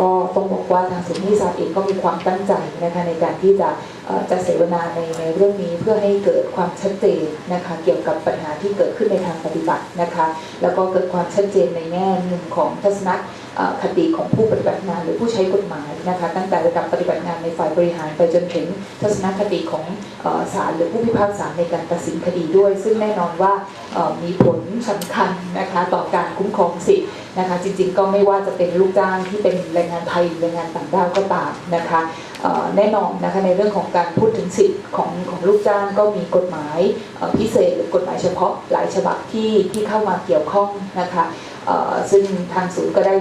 ก็ต้องบอกว่าทางศูนย์นิสาเองก็มีความตั้งใจนะคะในการที่จะจะเสวนาในในเรื่องนี้เพื่อให้เกิดความชัดเจนนะคะเกี่ยวกับปัญหาที่เกิดขึ้นในทางปฏิบัตินะคะแล้วก็เกิดความชัดเจนในแง่มุมของทัศนคติของผู้ปฏิบัติงานหรือผู้ใช้กฎหมายนะคะตั้งแต่ระดับปฏิบัติงานในฝ่ายบริหารไปจนถึงทัศนคติของศาลหรือผู้พิพากษาในการตัดสินคดีด้วย ซึ่งแน่นอนว่ามีผลสำคัญนะคะต่อการคุ้มครองสิทธิ นะคะจริงๆก็ไม่ว่าจะเป็นลูกจ้างที่เป็นแรงงานไทยแรงงานต่างด้าวก็ตามนะคะแน่นอนนะคะในเรื่องของการพูดถึงสิทธิ์ของของลูกจ้างก็มีกฎหมายพิเศษหรือกฎหมายเฉพาะหลายฉบับที่ที่เข้ามาเกี่ยวข้องนะคะซึ่งทางศูนย์ก็ได้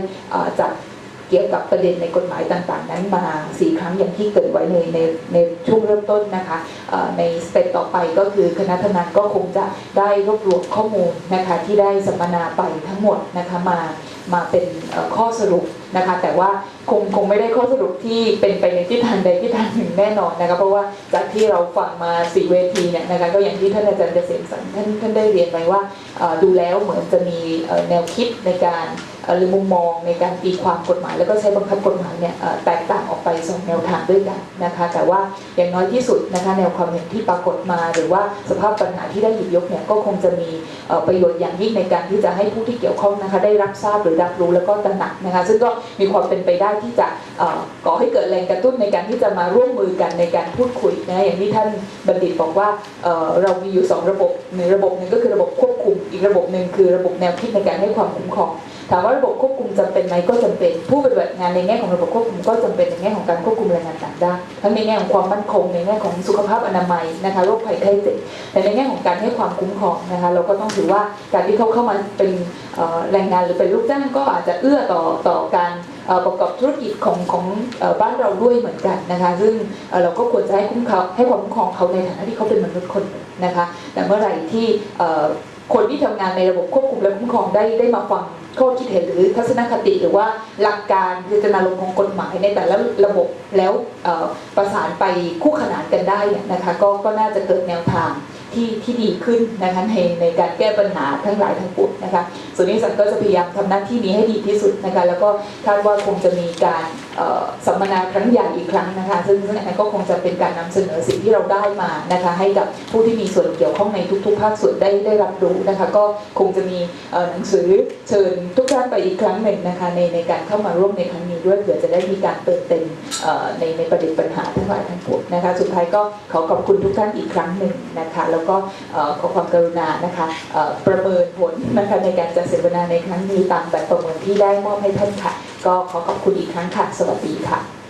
จัด เกี่ยวกับประเด็นในกฎหมายต่างๆ นั้นมาสี่ครั้งอย่างที่เกิดไว้ในในในช่วงเริ่มต้นนะคะในสเต็ปต่อไปก็คือคณะทำงานก็คงจะได้รวบรวมข้อมูลนะคะที่ได้สัมมนาไปทั้งหมดนะคะมามาเป็นข้อสรุปนะคะแต่ว่าคงคงไม่ได้ข้อสรุปที่เป็นไปในทิศทางใดทิศทางหนึ่งแน่นอนนะคะเพราะว่าจากที่เราฟังมาสี่เวทีเนี่ยนะคะก็อย่างที่ท่านอาจารย์เกษมสันท่านท่านได้เรียนไปว่าดูแล้วเหมือนจะมีแนวคิดในการหรือมุมมองในการตีความกฎหมาย แล้วก็ใช้บังคับกฎหมายเนี่ยแตกต่าง สองแนวทางด้วยกันนะคะแต่ว่าอย่างน้อยที่สุดนะคะแนวความเห็นที่ปรากฏมา หรือว่าสภาพปัญหาที่ได้หยิบยกเนี่ยก็คงจะมีประโยชน์อย่างยิ่งในการที่จะให้ผู้ที่เกี่ยวข้องนะคะได้รับทราบหรือรับรู้แล้วก็ตระหนักนะคะซึ่งก็มีความเป็นไปได้ที่จะเอ่อก่อให้เกิดแรงกระตุ้นในการที่จะมาร่วมมือกันในการพูดคุยนะอย่างที่ท่านบัณฑิตบอกว่าเรามีอยู่สองระบบหนึ่งระบบหนึ่งก็คือระบบควบคุมอีกระบบหนึ่งคือระบบแนวคิดในการให้ความคุ้มครอง ถามว่าระบบควบคุมจำเป็นไหมก็จำเป็น ผู้ปฏิบัติงานในแง่ของระบบควบคุมก็จำเป็นในแง่ของการควบคุมแรงงานต่างด้าวทั้งในแง่ของความมั่นคงในแง่ของสุขภาพอนามัยนะคะโรคภัยไข้เจ็บแต่ในแง่ของการให้ความคุ้มครองนะคะเราก็ต้องถือว่าการที่เขาเข้ามาเป็นแรงงานหรือเป็นลูกจ้างก็อาจจะเอื้อต่อต่อการประกอบธุรกิจของของบ้านเราด้วยเหมือนกันนะคะซึ่งเราก็ควรจะให้คุ้มครองให้ความคุ้มครองเขาในฐานะที่เขาเป็นมนุษย์คนนะคะแต่เมื่อไหร่ที่คนที่ทำงานในระบบควบคุมและคุ้มครองได้ได้มาฟัง ข้อคิดเห็นหรือทัศนคติหรือว่าหลักการพิจารณาลงของกฎหมายในแต่ละระบบแล้วประสานไปคู่ขนานกันได้นะคะก็ก็น่าจะเกิดแนวทางที่ที่ดีขึ้นนะคะในในการแก้ปัญหาทั้งหลายทั้งปวงนะคะส่วนนี้สันก็จะพยายามทำหน้าที่นี้ให้ดีที่สุดนะคะแล้วก็คาดว่าคงจะมีการ สัมมนาครั้งใหญ่อีกครั้งนะคะ ซึ่งอันนั้นก็คงจะเป็นการนำเสนอสิ่งที่เราได้มานะคะ ให้กับผู้ที่มีส่วนเกี่ยวข้องในทุกๆ ภาคส่วนได้ได้รับรู้นะคะ ก็คงจะมีหนังสือเชิญทุกท่านไปอีกครั้งหนึ่งนะคะในในการเข้ามาร่วมในครั้งนี้ด้วยเผื่อจะได้มีการเติมเต็มในในประเด็นปัญหาทั้งหลายทั้งปวงนะคะ สุดท้ายก็ขอขอบคุณทุกท่านอีกครั้งหนึ่งนะคะ แล้วก็ขอความกรุณานะคะประเมินผลนะคะในการจัดเสวนาในครั้งนี้ตามแบบประเมินที่ได้มอบให้ท่านค่ะ ก็ขอขอบคุณอีกครั้งค่ะ สวัสดีค่ะ